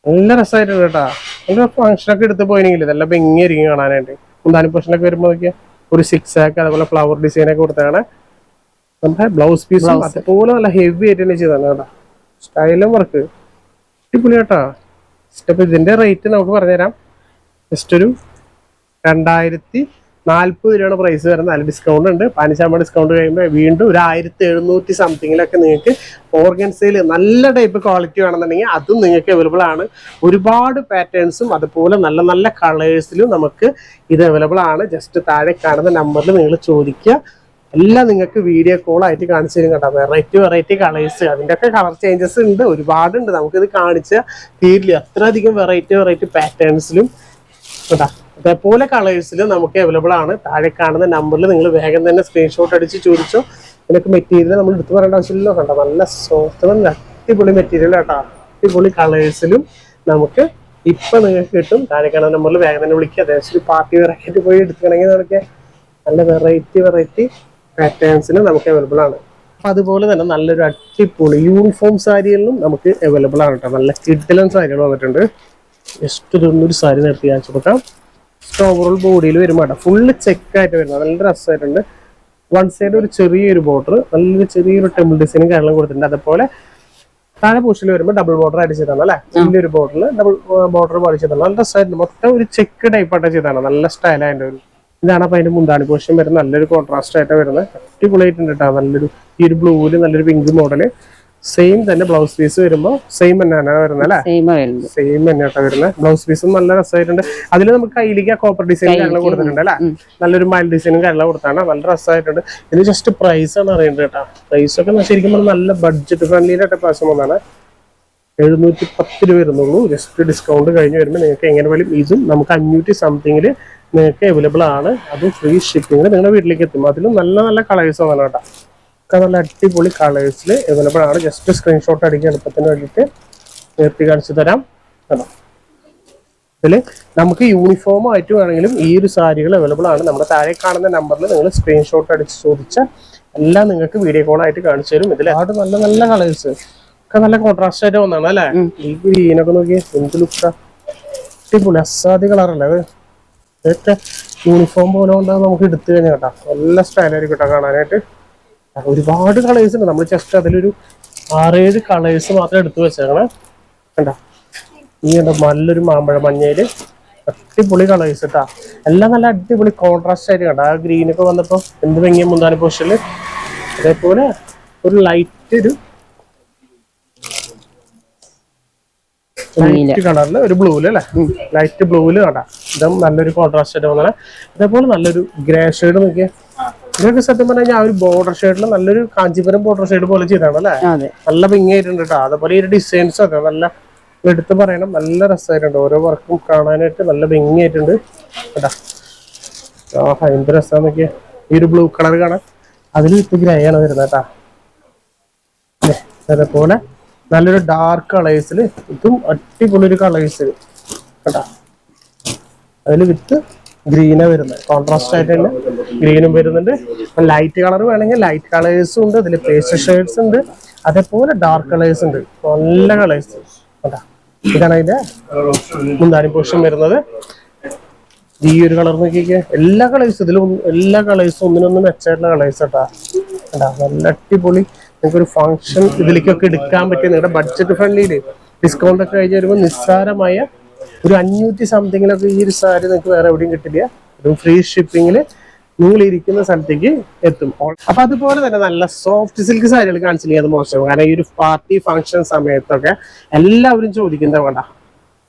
നല്ല രസമായിട്ടുണ്ട് കേട്ടാ. നല്ല ഒക്കെ എടുത്ത് പോയിനെങ്കിൽ നല്ല ഭംഗിയായിരിക്കും കാണാനായിട്ട്. മുന്താനി പൊഷനൊക്കെ വരുമ്പോൾ നോക്കിയാൽ ഒരു സിക്സ് ആക്ക് അതുപോലെ ഫ്ലവർ ഡിസൈൻ ഒക്കെ കൊടുത്താണ് നമ്മുടെ ബ്ലൗസ് പീസ് അതുപോലെ നല്ല ഹെവി ആയിട്ട് തന്നെ ചെയ്താണ് കേട്ടോ. സ്റ്റൈലും വർക്ക് അടിപൊളി കേട്ടാ. സ്റ്റെപ്പ് ഇതിന്റെ റേറ്റ് നമുക്ക് പറഞ്ഞുതരാം. ജസ്റ്റ് ഒരു രണ്ടായിരത്തി നാല്പത് രൂപയാണ് പ്രൈസ് വരുന്നത്. നല്ല ഡിസ്കൗണ്ട് ഉണ്ട്. പതിനഞ്ച് ശതമാനം ഡിസ്കൗണ്ട് കഴിയുമ്പോൾ വീണ്ടും ഒരു ആയിരത്തി എഴുന്നൂറ്റി സംതിങ്ങിലൊക്കെ നിങ്ങൾക്ക് ഓർഗൻസയിൽ നല്ല ടൈപ്പ് ക്വാളിറ്റി വേണമെന്നുണ്ടെങ്കിൽ അതും നിങ്ങൾക്ക് അവൈലബിൾ ആണ്. ഒരുപാട് പാറ്റേൺസും അതുപോലെ നല്ല നല്ല കളേഴ്സിലും നമുക്ക് ഇത് അവൈലബിൾ ആണ്. ജസ്റ്റ് താഴെ കാണുന്ന നമ്പറിൽ നിങ്ങൾ ചോദിക്കുക. എല്ലാം നിങ്ങൾക്ക് വീഡിയോ കോൾ ആയിട്ട് കാണിച്ചു തരും കേട്ടോ. വെറൈറ്റി വെറൈറ്റി കളേഴ്സ് അതിന്റെ ഒക്കെ കളർ ചേഞ്ചസ് ഉണ്ട് ഒരുപാടുണ്ട്. നമുക്കിത് കാണിച്ച തീരില്ല. അത്രയധികം വെറൈറ്റി വെറൈറ്റി പാറ്റേൺസിലും കേട്ടാ. അതേപോലെ കളേഴ്സിൽ നമുക്ക് അവൈലബിൾ ആണ്. താഴെ കാണുന്ന നമ്പറിൽ നിങ്ങൾ വേഗം തന്നെ സ്ക്രീൻഷോട്ട് അടിച്ച് ചോദിച്ചോ. ഇതിനൊക്കെ മെറ്റീരിയൽ നമ്മൾ എടുത്തു പറയേണ്ട ആവശ്യമില്ലല്ലോ കണ്ടോ നല്ല സോഫ്റ്റ് അടിപൊളി മെറ്റീരിയൽ കേട്ടോ അടിപൊളി കളേഴ്സിലും നമുക്ക് ഇപ്പൊ നിങ്ങൾക്ക് കിട്ടും. താഴെ കാണുന്ന നമ്പറിൽ വേഗം തന്നെ വിളിക്കുക അത്യാവശ്യം പാർട്ടി വെറൈറ്റി പോയി എടുക്കണമെങ്കിൽ നമുക്ക് നല്ല വെറൈറ്റി വെറൈറ്റി പാറ്റേൺസിന് നമുക്ക് അവൈലബിൾ ആണ്. അപ്പൊ അതുപോലെ തന്നെ നല്ലൊരു അടിപൊളി യൂണിഫോം സാരികളിലും നമുക്ക് അവൈലബിൾ ആണ് കേട്ടോ. നല്ല കിഡിലൻ സാരികൾ വന്നിട്ടുണ്ട്. ജസ്റ്റ് ഇതൊന്നൊരു സാരി നിർത്തി കാണിച്ചു കൊടുക്കാം. സ്റ്റോവറോൾ ഓവറോൾ ബോഡിയിൽ വരുമ്പോൾ ഫുള്ള് ചെക്കായിട്ട് വരുന്നത്. നല്ല രസമായിട്ടുണ്ട്. വൺ സൈഡ് ഒരു ചെറിയൊരു ബോർഡർ നല്ലൊരു ചെറിയൊരു ടെമ്പിൾ ഡിസൈനും കാര്യങ്ങളും കൊടുത്തിട്ടുണ്ട്. അതുപോലെ താഴെ പോസ്റ്റിൽ വരുമ്പോൾ ഡബിൾ ബോർഡർ ആയിട്ട് ചെയ്താണ് അല്ലെ? വലിയൊരു ബോർഡറിൽ ഡബിൾ ബോർഡർ പാടി ചെയ്താണ് നല്ല രസമായിട്ടുണ്ട്. മൊത്തം ഒരു ചെക്ക് ടൈപ്പ് ആയിട്ട് ചെയ്താണ് നല്ല സ്റ്റൈലായിട്ട് ഒരു ഇതാണ് അപ്പൊ അതിന്റെ മുന്താണി പോഷൻ വരുന്നത് നല്ലൊരു കോൺട്രാസ്റ്റ് ആയിട്ട് വരുന്നത്. അടിപൊളിയായിട്ടുണ്ട് കേട്ടോ നല്ലൊരു ഈ ഒരു ബ്ലൂവിൽ നല്ലൊരു പിങ്ക് മോഡൽ സെയിം തന്നെ ബ്ലൗസ് പീസ് വരുമ്പോൾ സെയിം തന്നെയാണ് വരുന്നത് അല്ലേ? സെയിം തന്നെ സെയിം തന്നെയാട്ടോ വരുന്നത്. ബ്ലൗസ് പീസും നല്ല രസമായിട്ടുണ്ട് അതിൽ നമുക്ക് കയ്യിലേക്ക് കോപ്പർ ഡിസൈൻ കാര്യങ്ങൾ കൊടുത്തിട്ടുണ്ട് അല്ലേ? നല്ലൊരു മൈൽ ഡിസൈനും കാര്യങ്ങൾ കൊടുത്താണ്. നല്ല രസമായിട്ടുണ്ട് ഇതിന് ജസ്റ്റ് പ്രൈസ് ആണ് അറിയേണ്ടത് കേട്ടോ പ്രൈസ് ഒക്കെ ശരിക്കും നല്ല ബഡ്ജറ്റ് ഫ്രണ്ട്ലി ആയിട്ട് പ്രാവശ്യം വന്നാണ് എഴുന്നൂറ്റി പത്ത് രൂപ വരുന്നുള്ളൂ. ജസ്റ്റ് ഡിസ്കൗണ്ട് കഴിഞ്ഞ് വരുമ്പോൾ നിങ്ങൾക്ക് എങ്ങനെ പോലും ഇതും നമുക്ക് അഞ്ഞൂറ്റി സംതിങ്ങിൽ നിങ്ങൾക്ക് അവൈലബിൾ ആണ്. അതും ഫ്രീ ഷിപ്പിങ്ങിൽ നിങ്ങളുടെ വീട്ടിലേക്ക് എത്തും. അതിലും നല്ല നല്ല കളേഴ്സ് ആണ് കേട്ടോ. ഒക്കെ നല്ല അടിപൊളി കളേഴ്സിൽ അവൈലബിൾ ആണ്. ജസ്റ്റ് സ്ക്രീൻഷോട്ട് അടിക്കാൻ എളുപ്പത്തിന് വേണ്ടിയിട്ട് നിർത്തി കാണിച്ചു തരാം. കേട്ടോ. ഇതിൽ നമുക്ക് യൂണിഫോം ആയിട്ട് വേണമെങ്കിലും ഈ ഒരു സാരികൾ അവൈലബിൾ ആണ്. നമ്മുടെ താഴെ കാണുന്ന നമ്പറിൽ നിങ്ങൾ സ്ക്രീൻഷോട്ട് അടിച്ച് ചോദിച്ചാൽ എല്ലാം നിങ്ങൾക്ക് വീഡിയോ കോൾ ആയിട്ട് കാണിച്ചു തരും ഇതിൽ ആട് നല്ല നല്ല കളേഴ്സ് ഒക്കെ നല്ല കോൺട്രാസ്റ്റ് ആയിട്ട് വന്നാണ് അല്ലേ? ഈ ഗ്രീനൊക്കെ നോക്കിയാൽ എന്ത് ലുക്കാ അടിപൊളി അസാധ്യ കളറല്ലേ അത്? ഇതൊക്കെ യൂണിഫോം പോലെ കൊണ്ടാണ് നമുക്ക് എടുത്തു കഴിഞ്ഞാൽ കേട്ടോ. നല്ല സ്റ്റൈലായിരിക്കും കേട്ടോ കാണാനായിട്ട്. ഒരുപാട് കളേഴ്സ് ഉണ്ട്. നമ്മൾ ജസ്റ്റ് അതിലൊരു ആറേഴ് കളേഴ്സ് മാത്രം എടുത്തു വെച്ചേക്കണേ. കണ്ടോ? ഈ എന്താ നല്ലൊരു മാമ്പഴ മഞ്ഞയിൽ അടിപൊളി കളേഴ്സ് കേട്ടാ എല്ലാം നല്ല അടിപൊളി കോൺട്രാസ്റ്റ് ആയിട്ട് കേട്ടോ ആ ഗ്രീനൊക്കെ വന്നപ്പോൾ എന്ത് ഭംഗിയ മുന്താനി പൊഷനിൽ അതേപോലെ ഒരു ലൈറ്റ് ഒരു ലൈറ്റ് കളറിൽ ഒരു ബ്ലൂൽ അല്ലേ ലൈറ്റ് ബ്ലൂൽ കണ്ട. ഇതും നല്ലൊരു കോൺട്രാസ്റ്റ് ആയിട്ട് വന്നത് അതേപോലെ നല്ലൊരു ഗ്രേ ഷെയ്ഡ് നോക്കിയാൽ ഇതൊക്കെ സത്യം പറഞ്ഞാൽ ആ ഒരു ബോർഡർ ഷെയ്ഡിൽ നല്ലൊരു കാഞ്ചീപുരം ബോർഡർ ഷെയ്ഡ് പോലെ ചെയ്താണ് അല്ലേ നല്ല ഭംഗിയായിട്ടുണ്ട് കേട്ടോ അതേപോലെ ഈ ഒരു ഡിസൈൻസ് ഒക്കെ നല്ല എടുത്ത് പറയണം. നല്ല രസമായിട്ടുണ്ട്. ഓരോ വർക്കും കാണാനായിട്ട് നല്ല ഭംഗിയായിട്ടുണ്ട്. കേട്ടാ ആ എന്ത് രസം നോക്കിയാൽ ഈ ഒരു ബ്ലൂ കളർ കാണാൻ. അതിൽ ഇപ്പൊ ഗ്രേ ആണ് വരുന്നത് കേട്ടാ അതേപോലെ നല്ലൊരു ഡാർക്ക് കളേഴ്സിൽ ഇതും അടിപൊളി ഒരു കളേഴ്സ് കേട്ടാ? അതിൽ വിത്ത് ഗ്രീനാ വരുന്നത്. കോൺട്രാസ്റ്റ് ആയിട്ട് തന്നെ ഗ്രീനും വരുന്നുണ്ട്. ലൈറ്റ് കളർ വേണമെങ്കിൽ ലൈറ്റ് കളേഴ്സും ഉണ്ട് അതിൽ പേസ്റ്റ് ഷേഡ്സ് ഉണ്ട്. അതേപോലെ ഡാർക്ക് കളേഴ്സ് ഉണ്ട്. നല്ല കളേഴ്സ് കേട്ടാ? ഇതാണ് അതിന്റെ മുന്താനി പോഷൻ വരുന്നത്. ഈ ഒരു കളർ നോക്കിക്കേ. എല്ലാ കളേഴ്സും ഇതിലും എല്ലാ കളേഴ്സും ഒന്നിനൊന്നും മെച്ചമായിട്ടുള്ള കളേഴ്സ് കേട്ടാ. കേട്ടാ? നല്ല അടിപൊളി നിങ്ങൾക്ക് ഒരു ഫംഗ്ഷൻ ഇതിലേക്കൊക്കെ എടുക്കാൻ പറ്റിയ നിങ്ങളുടെ ബഡ്ജറ്റ് ഫ്രണ്ട്ലിയിൽ ഡിസ്കൗണ്ട് ഒക്കെ കഴിഞ്ഞ് വരുമ്പോൾ നിസ്സാരമായ ഒരു അഞ്ഞൂറ്റി സംതിങ്ങിലൊക്കെ ഈ ഒരു സാരി നിങ്ങൾക്ക് വേറെ എവിടെയും കിട്ടില്ല. അതും ഫ്രീ ഷിപ്പിങ്ങിൽ നിങ്ങൾ ഇരിക്കുന്ന സ്ഥലത്തേക്ക് എത്തും. അപ്പൊ അതുപോലെ തന്നെ നല്ല സോഫ്റ്റ് സിൽക്ക് സാരികൾ കാണിച്ചു അത് മോശം. കാരണം ഈ ഒരു പാർട്ടി ഫങ്ഷൻ സമയത്തൊക്കെ എല്ലാവരും ചോദിക്കുന്നത് വേണ്ട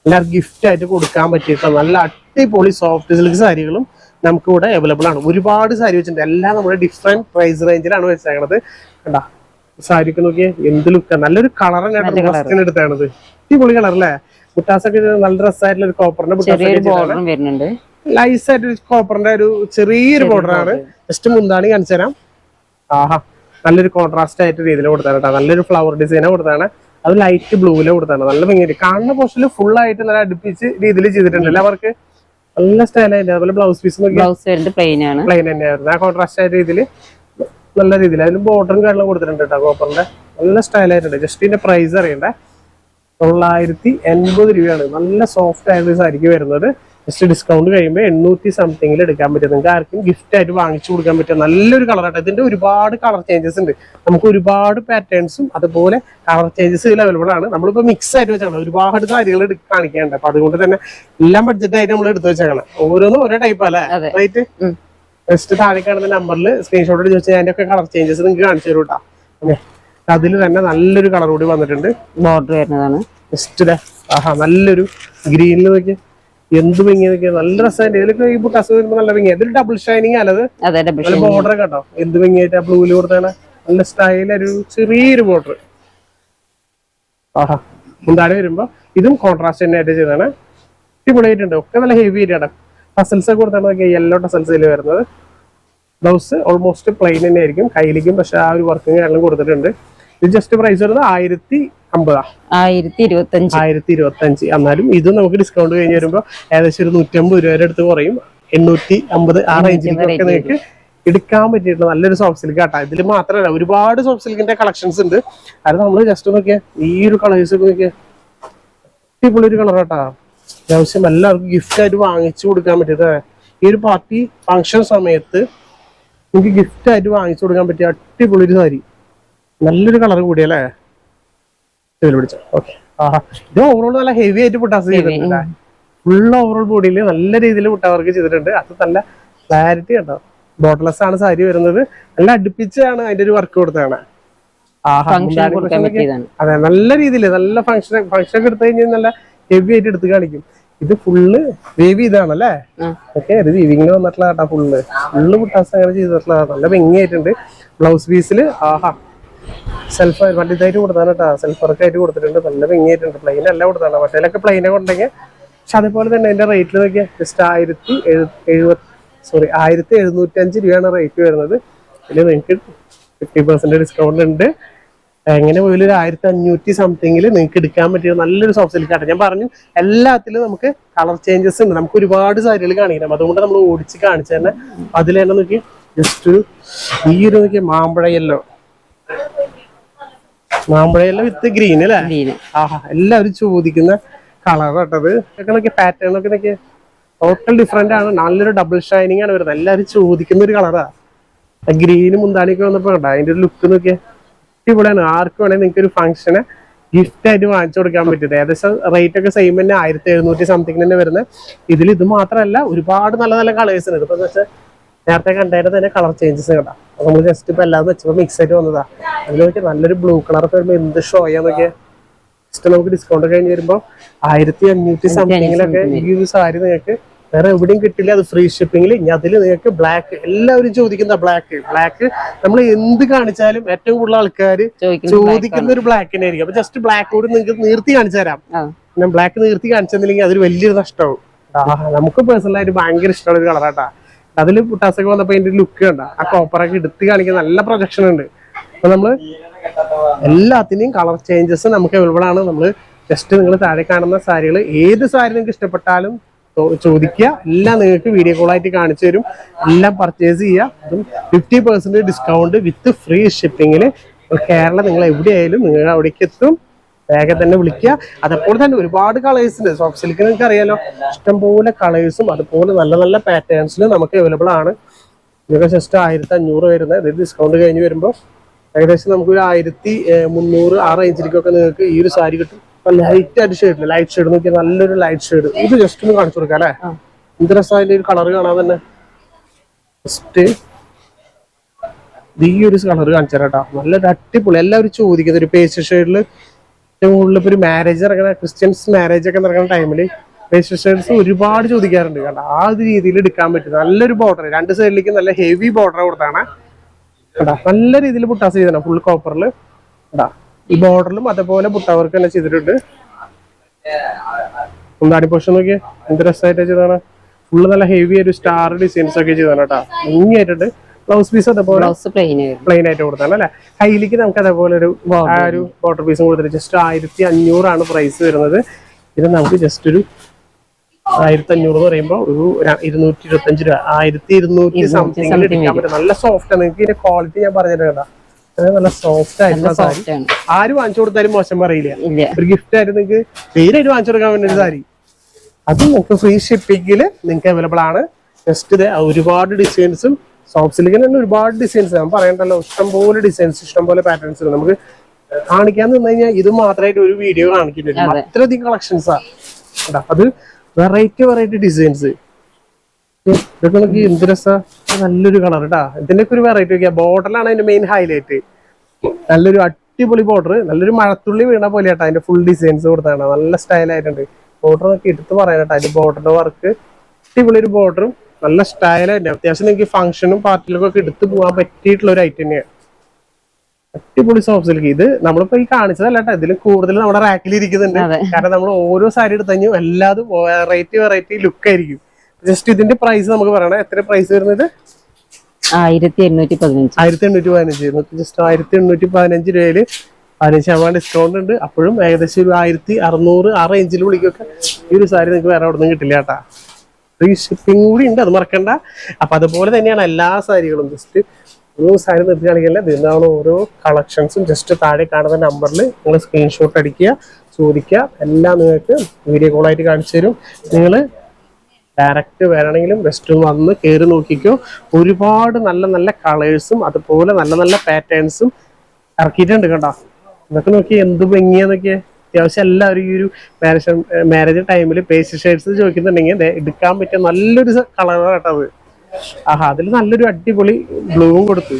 എല്ലാവർക്കും ഗിഫ്റ്റ് ആയിട്ട് കൊടുക്കാൻ പറ്റിയിട്ട്? നല്ല അടിപൊളി സോഫ്റ്റ് സിൽക്ക് സാരികളും നമുക്ക് ഇവിടെ അവൈലബിൾ ആണ്. ഒരുപാട് സാരി വെച്ചിട്ടുണ്ട്. എല്ലാം നമ്മുടെ ഡിഫറെന്റ് പ്രൈസ് റേഞ്ചിലാണ് വെച്ചേക്കുന്നത് കണ്ടാ? സാരിക്ക് നോക്കിയേ എന്ത് ലുക്കാ നല്ലൊരു കളർ തന്നെയാണ് എടുത്താണത് അടിപൊളി കളർ അല്ലേ? മുട്ടാസൊക്കെ നല്ല രസമായിട്ടുള്ള ഒരു കോപ്പറിന്റെ വരുന്നുണ്ട്. ലൈസ് ആയിട്ട് കോപ്പറിന്റെ ഒരു ചെറിയൊരു ബോർഡർ ആണ്. ജസ്റ്റ് മുന്താണി കാണിച്ചു തരാം. ആഹാ നല്ലൊരു കോൺട്രാസ്റ്റ് ആയിട്ട് രീതിയിൽ കൊടുത്താണ് കേട്ടോ. നല്ലൊരു ഫ്ലവർ ഡിസൈൻ കൊടുത്താണ് അത് ലൈറ്റ് ബ്ലൂവിൽ കൊടുത്താണ് നല്ല ഭംഗിയായിട്ട്. കാണുന്ന പോസ്റ്റിൽ ഫുൾ ആയിട്ട് നല്ല അടുപ്പിച്ച് രീതിയിൽ ചെയ്തിട്ടുണ്ട് അല്ലേ അവർക്ക് നല്ല സ്റ്റൈലായിട്ട് അതുപോലെ ബ്ലൗസ് പീസ് ബ്ലൗസ് പ്ലെയിൻ ആണ്. പ്ലെയിൻ തന്നെയായിരുന്നു. ആ കോൺട്രാസ്റ്റ് ആയിട്ട് രീതിയിൽ നല്ല രീതിയിൽ. അതിന് ബോർഡറും കാര്യങ്ങളും കൊടുത്തിട്ടുണ്ട് കേട്ടോ കോപ്പറിന്റെ നല്ല സ്റ്റൈലായിട്ടുണ്ട് ജസ്റ്റ് ഇതിന്റെ പ്രൈസ് അറിയണ്ടേ? തൊള്ളായിരത്തി എൺപത് രൂപയാണ്. നല്ല സോഫ്റ്റ് ആയിട്ട് സാരിക്ക് വരുന്നത്. ജസ്റ്റ് ഡിസ്കൗണ്ട് കഴിയുമ്പോൾ എണ്ണൂറ്റി സംതിങ്ങിൽ എടുക്കാൻ പറ്റും. നിങ്ങൾക്ക് ആർക്കും ഗിഫ്റ്റ് ആയിട്ട് വാങ്ങിച്ചു കൊടുക്കാൻ പറ്റും. നല്ലൊരു കളർ ആട്ടോ. ഇതിന്റെ ഒരുപാട് കളർ ചേഞ്ചസ് ഉണ്ട്. നമുക്ക് ഒരുപാട് പാറ്റേൺസും അതുപോലെ കളർ ചേഞ്ചസ് ഇതിൽ അവൈലബിൾ ആണ്. നമ്മളിപ്പോൾ മിക്സ് ആയിട്ട് വെച്ചാണ് ഒരുപാട് എടുക്കാൻ കാണിക്കാനുണ്ട്. അപ്പൊ അതുകൊണ്ട് തന്നെ എല്ലാം ബഡ്ജറ്റ് ആയിട്ട് നമ്മൾ എടുത്ത് വെച്ചേക്കണം. ഓരോന്നും ഓരോ ടൈപ്പ് അല്ലേ? റൈറ്റ്. ജസ്റ്റ് താഴെ കാണുന്ന നമ്പറിൽ സ്ക്രീൻഷോട്ട് ചോദിച്ചാൽ അതിന്റെ ഒക്കെ കളർ ചേഞ്ചസ് നിങ്ങൾക്ക് കാണിച്ചു തരും കേട്ടോ അതിൽ തന്നെ നല്ലൊരു കളർ കൂടി വന്നിട്ടുണ്ട്. ബോർഡർ വരുന്നതാണ്. ജസ്റ്റ് ആഹാ നല്ലൊരു ഗ്രീനിൽ നോക്കിയാൽ എന്ത് ഭംഗി നോക്കിയാൽ നല്ല രസമായിട്ട് ഇതിലൊക്കെ ഈ കസ് വരുമ്പോൾ നല്ല ഭംഗി ഇതൊരു ഡബിൾ ഷൈനിങ് അല്ലത് അതെ ഡബിൾ നല്ല ബോർഡർ കേട്ടോ എന്ത് ഭംഗിയായിട്ട് ആ ബ്ലൂവിൽ കൊടുത്താണ് നല്ല സ്റ്റൈൽ ഒരു ചെറിയൊരു ബോർഡർ ആഹാ മുന്താടി വരുമ്പോ ഇതും കോൺട്രാസ്റ്റ് തന്നെ ആയിട്ട് ചെയ്താണ് അടിപൊളിയായിട്ടുണ്ട്. ഒക്കെ നല്ല ഹെവി ആയിട്ടാണ്. ടസൽസ് ഒക്കെ കൊടുത്താണ് യെല്ലോ ടസൽസ് ഇതിൽ വരുന്നത്. ബ്ലൗസ് ഓൾമോസ്റ്റ് പ്ലെയിൻ തന്നെ ആയിരിക്കും കയ്യിലേക്കും പക്ഷെ ആ ഒരു വർക്കിംഗ് എല്ലാം കൊടുത്തിട്ടുണ്ട്. ഇത് ജസ്റ്റ് പ്രൈസ് വരുന്നത് ആയിരത്തി അമ്പതാ. ആയിരത്തി ഇരുപത്തി അഞ്ച് ആയിരത്തി എന്നാലും ഇത് നമുക്ക് ഡിസ്കൗണ്ട് കഴിഞ്ഞ് വരുമ്പോൾ ഏകദേശം ഒരു നൂറ്റമ്പത് രൂപ വരെ അടുത്ത് കുറയും. എണ്ണൂറ്റി അമ്പത് ആ റേഞ്ചിലേക്കൊക്കെ നിങ്ങൾക്ക് എടുക്കാൻ പറ്റിയിട്ടുള്ള നല്ലൊരു സോഫ്റ്റ് സിൽക്ക് ആട്ടാ. ഇതിൽ മാത്രമല്ല ഒരുപാട് സോഫ്റ്റ് സിൽക്കിന്റെ കളക്ഷൻസ് ഉണ്ട്. അത് നമ്മൾ ജസ്റ്റ് നോക്കിയാ ഈ ഒരു കളേഴ്സ് ഒക്കെ നോക്കിയാ. അടിപൊളി ഒരു കളർ ആട്ടാ. അത്യാവശ്യം എല്ലാവർക്കും ഗിഫ്റ്റ് ആയിട്ട് വാങ്ങിച്ചു കൊടുക്കാൻ പറ്റിയത്. ഈ ഒരു പാർട്ടി ഫംഗ്ഷൻ സമയത്ത് നിങ്ങൾക്ക് ഗിഫ്റ്റ് ആയിട്ട് വാങ്ങിച്ചു കൊടുക്കാൻ പറ്റിയ അടിപൊളി ഒരു സാരി. നല്ലൊരു കളർ കൂടിയല്ലേ? ഇതിൽ പിടിച്ച. ഓക്കെ ഇത് ഓവറോൾ നല്ല ഹെവി ആയിട്ട് പുട്ടാസ് ചെയ്തിട്ടുണ്ട്. ഫുൾ ഓവറോൾ ബോഡിയിൽ നല്ല രീതിയിൽ പുട്ട വർക്ക് ചെയ്തിട്ടുണ്ട്. അത് നല്ല ക്ലാരിറ്റി ഉണ്ടോ ബോട്ട്ലെസ് ആണ് സാരി വരുന്നത്. നല്ല അടുപ്പിച്ചാണ് അതിന്റെ ഒരു വർക്ക് കൊടുത്തതാണ്. അതെ നല്ല രീതിയിൽ നല്ല ഫംഗ്ഷൻ ഫംഗ്ഷൻ ഒക്കെ എടുത്തു കഴിഞ്ഞാൽ നല്ല ഹെവി ആയിട്ട് എടുത്ത് കാണിക്കും. ഇത് ഫുള്ള് വേവി ഇതാണല്ലേ. ഓക്കെ ഇത് വീവിങ്ങിന് വന്നിട്ടുള്ള കേട്ടാ ഫുള്ള് ഫുള്ള് പുട്ടാസ് അങ്ങനെ ചെയ്തിട്ടുള്ള നല്ല ഭംഗിയായിട്ടുണ്ട്. ബ്ലൗസ് പീസിൽ ആഹാ. സെൽഫ് മറ്റേ ഇതായിട്ട് കൊടുത്താണ് കേട്ടോ സെൽഫ് വർക്ക് ആയിട്ട് കൊടുത്തിട്ടുണ്ട്. നല്ല ഭംഗിയായിട്ടുണ്ട്. പ്ലെയിൻ അല്ല കൊടുത്താണ് മറ്റേലൊക്കെ പ്ലെയിനെ കൊണ്ടെങ്കിൽ പക്ഷെ അതേപോലെ തന്നെ എന്റെ റേറ്റിൽ നോക്കിയാൽ ജസ്റ്റ് ആയിരത്തി എഴുപത്തി സോറി ആയിരത്തി എഴുന്നൂറ്റഞ്ച് രൂപയാണ് റേറ്റ് വരുന്നത്. ഇതിൽ നിങ്ങൾക്ക് ഫിഫ്റ്റി പെർസെന്റ് ഡിസ്കൗണ്ട് ഉണ്ട്. എങ്ങനെ പോയാലും ഒരു ആയിരത്തി അഞ്ഞൂറ്റി സംതിങ്ങിൽ നിങ്ങൾക്ക് എടുക്കാൻ പറ്റിയ നല്ലൊരു സോഫ്റ്റ് സിൽക്ക് ആട്ടെ ഞാൻ പറഞ്ഞു എല്ലാത്തിലും നമുക്ക് കളർ ചേഞ്ചസ് ഉണ്ട്. നമുക്ക് ഒരുപാട് സാരികൾ കാണിക്കണം അതുകൊണ്ട് നമ്മൾ ഓടിച്ച് കാണിച്ചു തന്നെ അതിൽ തന്നെ നോക്കി ജസ്റ്റ് ഒരു ഈ ഒരു നോക്കിയ മാമ്പഴയല്ലോ മാമ്പഴയല്ലോ വിത്ത് ഗ്രീൻ അല്ലേ? ആഹാ എല്ലാവരും ചോദിക്കുന്ന കളർ കേട്ടത്. ഒക്കെ നോക്കിയ പാറ്റേൺ ഒക്കെ നോക്കിയ ടോട്ടൽ ഡിഫറെന്റ് ആണ്. നല്ലൊരു ഡബിൾ ഷൈനിങ് ആണ് വരുന്നത്. എല്ലാവരും ചോദിക്കുന്ന ഒരു കളറാ ഗ്രീനും മുന്താണിയൊക്കെ വന്നപ്പോ കണ്ട? അതിന്റെ ഒരു ലുക്ക് നോക്കിയ അടിപൊളിയാണ്. ആർക്ക് വേണമെങ്കിൽ നിങ്ങൾക്ക് ഒരു ഫംഗ്ഷന് ഗിഫ്റ്റ് ആയിട്ട് വാങ്ങിച്ചു കൊടുക്കാൻ പറ്റും. ഏകദേശം റേറ്റ് ഒക്കെ സെയിം തന്നെ ആയിരത്തി എഴുന്നൂറ്റി സംതിങ് തന്നെ വരുന്നത്. ഇതിൽ ഇത് മാത്രമല്ല ഒരുപാട് നല്ല നല്ല കളേഴ്സ് ഉണ്ട്. ഇപ്പൊ നേരത്തെ കണ്ടതിന്റെ തന്നെ കളർ ചേഞ്ചസ് അപ്പൊ നമ്മൾ ജസ്റ്റ് ഇപ്പൊ എല്ലാം വെച്ചപ്പോ മിക്സ് ആയിട്ട് വന്നതാ. അതിൽ നോക്കി നല്ലൊരു ബ്ലൂ കളർ ഒക്കെ വരുമ്പോ എന്ത് ഷോ ചെയ്യാൻ നോക്കിയാ. ജസ്റ്റ് നമുക്ക് ഡിസ്കൗണ്ട് കഴിഞ്ഞ് വരുമ്പോ ആയിരത്തി അഞ്ഞൂറ്റി സംതിങ്ങിലൊക്കെ ഈ ഒരു സാരി നിങ്ങൾക്ക് വേറെ എവിടെയും കിട്ടില്ല അത് ഫ്രീ ഷിപ്പിംഗിൽ ഇനി അതിൽ നിങ്ങൾക്ക് ബ്ലാക്ക് എല്ലാവരും ചോദിക്കുന്ന ബ്ലാക്ക് ബ്ലാക്ക് നമ്മൾ എന്ത് കാണിച്ചാലും ഏറ്റവും കൂടുതൽ ആൾക്കാർ ചോദിക്കുന്ന ഒരു ബ്ലാക്ക് തന്നെ ആയിരിക്കും അപ്പൊ ജസ്റ്റ് ബ്ലാക്ക് കൂടി നിങ്ങൾക്ക് നിർത്തി കാണിച്ചു തരാം. പിന്നെ ബ്ലാക്ക് നിർത്തി കാണിച്ചെന്നില്ലെങ്കിൽ അതൊരു വലിയൊരു നഷ്ടമാവും നമുക്ക് പേഴ്സണലായിട്ട് ഭയങ്കര ഇഷ്ടമുള്ള ഒരു കളറാട്ടാ അതിൽ പുട്ടാസൊക്കെ വന്നപ്പോ അതിന്റെ ലുക്ക് കണ്ട? ആ കോപ്പറൊക്കെ എടുത്ത് കാണിക്കാൻ നല്ല പ്രൊജക്ഷൻ ഉണ്ട്. അപ്പൊ നമ്മൾ എല്ലാത്തിനെയും കളർ ചേഞ്ചസ് നമുക്ക് അവൈലബിൾ ആണ്. നമ്മൾ ജസ്റ്റ് നിങ്ങൾ താഴെ കാണുന്ന സാരികൾ ഏത് സാരി നിങ്ങൾക്ക് ഇഷ്ടപ്പെട്ടാലും ചോദിക്കുക. എല്ലാം നിങ്ങൾക്ക് വീഡിയോ കോൾ ആയിട്ട് കാണിച്ചു തരും. എല്ലാം പർച്ചേസ് ചെയ്യുക. അതും fifty percent discount with free ഷിപ്പിങ്ങിൽ Keralam നിങ്ങൾ എവിടെയായാലും നിങ്ങൾ അവിടേക്ക് എത്തും. വേഗം തന്നെ വിളിക്കുക. അതേപോലെ തന്നെ ഒരുപാട് കളേഴ്സ് ഉണ്ട്. സോഫ്റ്റ് സിൽക്കിന് നിങ്ങൾക്ക് അറിയാലോ ഇഷ്ടംപോലെ കളേഴ്സും അതുപോലെ നല്ല നല്ല പാറ്റേൺസിലും നമുക്ക് അവൈലബിൾ ആണ്. ഇതൊക്കെ ജസ്റ്റ് ആയിരത്തി അഞ്ഞൂറ് വരുന്നത്. ഇത് ഡിസ്കൗണ്ട് കഴിഞ്ഞ് വരുമ്പോൾ ഏകദേശം നമുക്ക് ഒരു ആയിരത്തി മുന്നൂറ് ആ റേഞ്ചിലേക്കൊക്കെ നിങ്ങൾക്ക് ഈ ഒരു സാരി കിട്ടും. ലൈറ്റ് ആയിട്ട് ഷെയ്ഡ് ലൈറ്റ് ഷെയ്ഡ് നോക്കിയാൽ നല്ലൊരു ലൈറ്റ് ഷെയ്ഡ് ഇത് ജസ്റ്റ് ഒന്ന് കാണിച്ചു കൊടുക്കാം അല്ലെ? എന്ത് രസം അതിന്റെ ഒരു കളർ കാണാൻ തന്നെ. ജസ്റ്റ് ഈ ഒരു കളർ കാണിച്ചു തരാം നല്ലൊരു അടിപൊളി. എല്ലാവരും ചോദിക്കുന്നത് ഒരു പേസ്റ്റ് ഷെയ്ഡിൽ ഏറ്റവും കൂടുതൽ ഇപ്പൊ ഒരു മാരേജ് ഇറങ്ങുന്ന ക്രിസ്ത്യൻസ് മാരേജ് ഒക്കെ നടക്കുന്ന ടൈമിൽ പേസ്റ്റ് ഷെയ്ഡ്സ് ഒരുപാട് ചോദിക്കാറുണ്ട് കണ്ട ആ ഒരു രീതിയിൽ എടുക്കാൻ പറ്റും. നല്ലൊരു ബോർഡർ രണ്ട് സൈഡിലേക്ക് നല്ല ഹെവി ബോർഡർ കൊടുത്താണ്. കണ്ടാ നല്ല രീതിയിൽ പുട്ടാസ് ചെയ്തതാണ്. ഫുൾ കോപ്പറിൽ കണ്ടാ ഈ ബോർഡറിലും അതേപോലെ പുട്ടവർക്ക് തന്നെ ചെയ്തിട്ടുണ്ട്. ഒന്നാടി പോഷൻ നോക്കിയേ. എന്ത് രസമായിട്ട് ചെയ്താണ് ഫുള്ള് നല്ല ഹെവി ഒരു സ്റ്റാർ ഡിസൈൻസ് ഒക്കെ ചെയ്താണ് കേട്ടോ. ഭംഗിയായിട്ടുണ്ട്. ബ്ലൗസ് പീസ് അതേപോലെ പ്ലെയിൻ ആയിട്ട് കൊടുത്താണ് അല്ലെ? കയ്യിലേക്ക് നമുക്ക് അതേപോലെ ഒരു ആ ഒരു ബോർഡർ പീസും കൊടുത്തിട്ട് ജസ്റ്റ് ആയിരത്തി അഞ്ഞൂറാണ് പ്രൈസ് വരുന്നത്. ഇത് നമുക്ക് ജസ്റ്റ് ഒരു ആയിരത്തി അഞ്ഞൂറ് എന്ന് പറയുമ്പോൾ ഒരു ഇരുന്നൂറ്റി ഇരുപത്തഞ്ച് രൂപ. ആയിരത്തി ഇരുന്നൂറ്റി സംതിങ് എടുക്കാൻ പറ്റും. നല്ല സോഫ്റ്റ് ആണ് നിങ്ങൾക്ക് ഇതിന്റെ ക്വാളിറ്റി ഞാൻ പറഞ്ഞിട്ടുണ്ട് കേട്ടോ. നല്ല സോഫ്റ്റ് ആയിട്ടുള്ള ആര് വാങ്ങിച്ചു കൊടുത്താലും മോശം പറയില്ല. ഒരു ഗിഫ്റ്റ് ആയിട്ട് നിങ്ങൾക്ക് പേരായിട്ട് വാങ്ങിച്ചു കൊടുക്കാൻ വേണ്ടി ഒരു സാരി. അത് നിങ്ങൾക്ക് ഫ്രീ ഷിപ്പിംഗിൽ നിങ്ങൾക്ക് അവൈലബിൾ ആണ്. ജസ്റ്റ് ഇത് ഒരുപാട് ഡിസൈൻസും സോഫ്റ്റ് സിലിക്കൻ തന്നെ ഒരുപാട് ഡിസൈൻസ് ഞാൻ പറയണ്ടല്ലോ ഇഷ്ടംപോലെ ഡിസൈൻസ് ഇഷ്ടംപോലെ പാറ്റേൺസ് നമുക്ക് കാണിക്കാൻ നിന്ന് കഴിഞ്ഞാൽ ഇത് മാത്രമായിട്ട് ഒരു വീഡിയോ കാണിക്കുന്നില്ല അതെ. അത്രയധികം കളക്ഷൻസാ അത് വെറൈറ്റി വെറൈറ്റി ഡിസൈൻസ് ഇതൊക്കെ നമുക്ക് എന്ത് രസാ നല്ലൊരു കളർ കേട്ടാ ഇതിന്റെയൊക്കെ ഒരു വെറൈറ്റി ഒക്കെ ബോർഡറിലാണ് അതിന്റെ മെയിൻ ഹൈലൈറ്റ് നല്ലൊരു അടിപൊളി ബോർഡർ നല്ലൊരു മഴത്തുള്ളി വീണ പോലെ കേട്ടോ അതിന്റെ ഫുൾ ഡിസൈൻസ് കൊടുത്താണ് നല്ല സ്റ്റൈൽ ആയിട്ടുണ്ട്. ബോർഡർ നോക്കി എടുത്ത് പറയാൻ കേട്ടോ അതിന്റെ ബോർഡറിന്റെ വർക്ക് അടിപൊളി ഒരു ബോർഡറും നല്ല സ്റ്റൈലായിട്ട് അത്യാവശ്യം നിങ്ങൾക്ക് ഫംഗ്ഷനും പാർട്ടിയിലൊക്കെ ഒക്കെ എടുത്ത് പോകാൻ പറ്റിയിട്ടുള്ള ഒരു ഐറ്റം തന്നെയാണ് അടിപൊളി സോഫ്റ്റ് സിൽക്ക് ഇത് നമ്മളിപ്പോ ഈ കാണിച്ചതല്ല കേട്ടോ ഇതിൽ കൂടുതൽ നമ്മുടെ റാക്കിൽ ഇരിക്കുന്നുണ്ട്. കാരണം നമ്മൾ ഓരോ സാരി എടുത്തു കഴിഞ്ഞു എല്ലാതും വെറൈറ്റി വെറൈറ്റി ലുക്ക് ആയിരിക്കും. ജസ്റ്റ് ഇതിന്റെ പ്രൈസ് നമുക്ക് പറയണം. എത്ര പ്രൈസ് വരുന്നത്? ആയിരത്തി എണ്ണൂറ്റി പതിനഞ്ച് ആയിരത്തി എണ്ണൂറ്റി പതിനഞ്ച് ജസ്റ്റ് ആയിരത്തി എണ്ണൂറ്റി പതിനഞ്ച് രൂപയിൽ പതിനഞ്ച് ശതമാനം ഡിസ്കൗണ്ട് ഉണ്ട്. അപ്പോഴും ഏകദേശം ഒരു ആയിരത്തി അറുന്നൂറ് ആ റേഞ്ചിൽ വിളിക്കൊക്കെ. ഈ ഒരു സാരി നിങ്ങൾക്ക് വേറെ അവിടെ നിന്ന് കിട്ടില്ല കേട്ടാ. ഫ്രീ ഷിപ്പിംഗ് കൂടി ഉണ്ട് അത് മറക്കണ്ട. അപ്പൊ അതുപോലെ തന്നെയാണ് എല്ലാ സാരികളും. ജസ്റ്റ് ഓരോ സാരി നിർത്തി കാണിക്കില്ല? ഇതിനാണ് ഓരോ കളക്ഷൻസും ജസ്റ്റ് താഴെ കാണുന്ന നമ്പറിൽ നിങ്ങൾ സ്ക്രീൻഷോട്ട് അടിക്കുക ചോദിക്കുക. എല്ലാം നിങ്ങൾക്ക് വീഡിയോ കോളായിട്ട് കാണിച്ചു തരും. നിങ്ങൾ ഡയറക്റ്റ് വരണമെങ്കിലും വെസ്റ്റ് വന്ന് കയറി നോക്കിക്കോ. ഒരുപാട് നല്ല നല്ല കളേഴ്സും അതുപോലെ നല്ല നല്ല പാറ്റേൺസും ഇറക്കിയിട്ടുണ്ട് കേട്ടോ ഇതൊക്കെ നോക്കി എന്ത് ഭംഗിയാന്നൊക്കെ. അത്യാവശ്യം എല്ലാവരും ഈ ഒരു മാരേജ് മാരേജ് ടൈമിൽ പേസ്റ്റ് ഷെയ്ഡ്സ് ചോദിക്കുന്നുണ്ടെങ്കിൽ എടുക്കാൻ പറ്റിയ നല്ലൊരു കളറാണ് കേട്ടോ അത്. ആഹാ അതിൽ നല്ലൊരു അടിപൊളി ബ്ലൂവും കൊടുത്തു.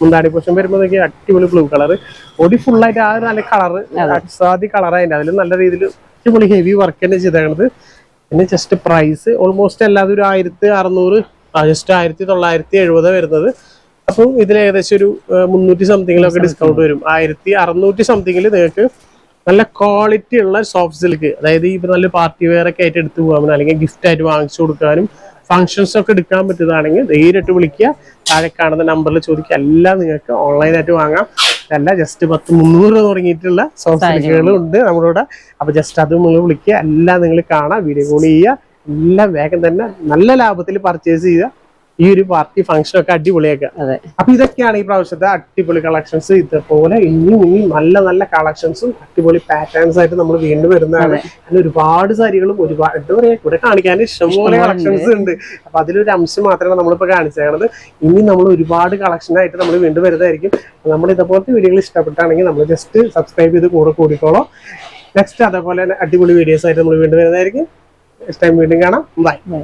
മുന്താടി പോഷൻ വരുമ്പോൾ നോക്കിയാൽ അടിപൊളി ബ്ലൂ കളർ ബോഡി ഫുള്ളായിട്ട് ആ ഒരു നല്ല കളർ അസാദി കളറായിട്ട് അതിൽ നല്ല രീതിയിൽ അടിപൊളി ഹെവി വർക്ക് തന്നെ ചെയ്തേക്കണത്. പിന്നെ ജസ്റ്റ് പ്രൈസ് ഓൾമോസ്റ്റ് അല്ലാതെ ഒരു ആയിരത്തി അറുന്നൂറ് ജസ്റ്റ് ആയിരത്തി തൊള്ളായിരത്തി എഴുപത് വരുന്നത്. അപ്പം ഇതിൽ ഏകദേശം ഒരു മുന്നൂറ്റി സംതിങ്ങിലൊക്കെ ഡിസ്കൗണ്ട് വരും. ആയിരത്തി അറുന്നൂറ്റി സംതിങ്ങിൽ നിങ്ങൾക്ക് നല്ല ക്വാളിറ്റി ഉള്ള സോഫ്റ്റ് സിൽക്ക് അതായത് ഈ നല്ല പാർട്ടി വെയർ ഒക്കെ ആയിട്ട് എടുത്തു പോകാൻ അല്ലെങ്കിൽ ഗിഫ്റ്റ് ആയിട്ട് വാങ്ങിച്ചു കൊടുക്കാനും ഫങ്ഷൻസ് ഒക്കെ എടുക്കാൻ പറ്റുന്നതാണെങ്കിൽ ധൈര്യമായിട്ട് വിളിക്കുക. താഴെ കാണുന്ന നമ്പറിൽ ചോദിക്കുക. എല്ലാം നിങ്ങൾക്ക് ഓൺലൈനായിട്ട് വാങ്ങാം. അല്ല ജസ്റ്റ് പത്ത് മുന്നൂറ് രൂപ തുടങ്ങിയിട്ടുള്ള സോഫ്റ്റ് സിൽക്കുകളും ഉണ്ട്. നമ്മുടെ ഇവിടെ. അപ്പൊ ജസ്റ്റ് അത് നിങ്ങൾ വിളിക്കുക. എല്ലാം നിങ്ങൾ കാണാം. വീഡിയോ കോൾ ചെയ്യുക. എല്ലാം വേഗം തന്നെ നല്ല ലാഭത്തിൽ പർച്ചേസ് ചെയ്യുക. ഈ ഒരു പാർട്ടി ഫംഗ്ഷൻ ഒക്കെ അടിപൊളിയാക്കുക. അപ്പൊ ഇതൊക്കെയാണ് ഈ പ്രാവശ്യത്തെ അടിപൊളി കളക്ഷൻസ് ഇതുപോലെ ഇനിയും ഇനിയും നല്ല നല്ല കളക്ഷൻസും അടിപൊളി പാറ്റേൺസ് ആയിട്ട് നമ്മൾ വീണ്ടും വരുന്നതാണ്. അതിന് ഒരുപാട് സാരികളും ഒരുപാട് എന്താ പറയാ ഇവിടെ കാണിക്കാൻ ഇഷ്ടംപോലെ കളക്ഷൻസ് ഉണ്ട്. അപ്പൊ അതിലൊരു അംശം മാത്രമാണ് നമ്മളിപ്പോ കാണിച്ചേക്കണത്. ഇനി നമ്മൾ ഒരുപാട് കളക്ഷൻ ആയിട്ട് നമ്മൾ വീണ്ടും വരുന്നതായിരിക്കും. നമ്മൾ ഇതുപോലത്തെ വീഡിയോകൾ ഇഷ്ടപ്പെട്ടാണെങ്കിൽ നമ്മൾ ജസ്റ്റ് സബ്സ്ക്രൈബ് ചെയ്ത് കൂടെ കൂടിക്കോളോ. നെക്സ്റ്റ് അതേപോലെ തന്നെ അടിപൊളി വീഡിയോസ് ആയിട്ട് നമ്മൾ വീണ്ടും വരുന്നതായിരിക്കും. നെക്സ്റ്റ് ടൈം വീണ്ടും കാണാം. Bye bye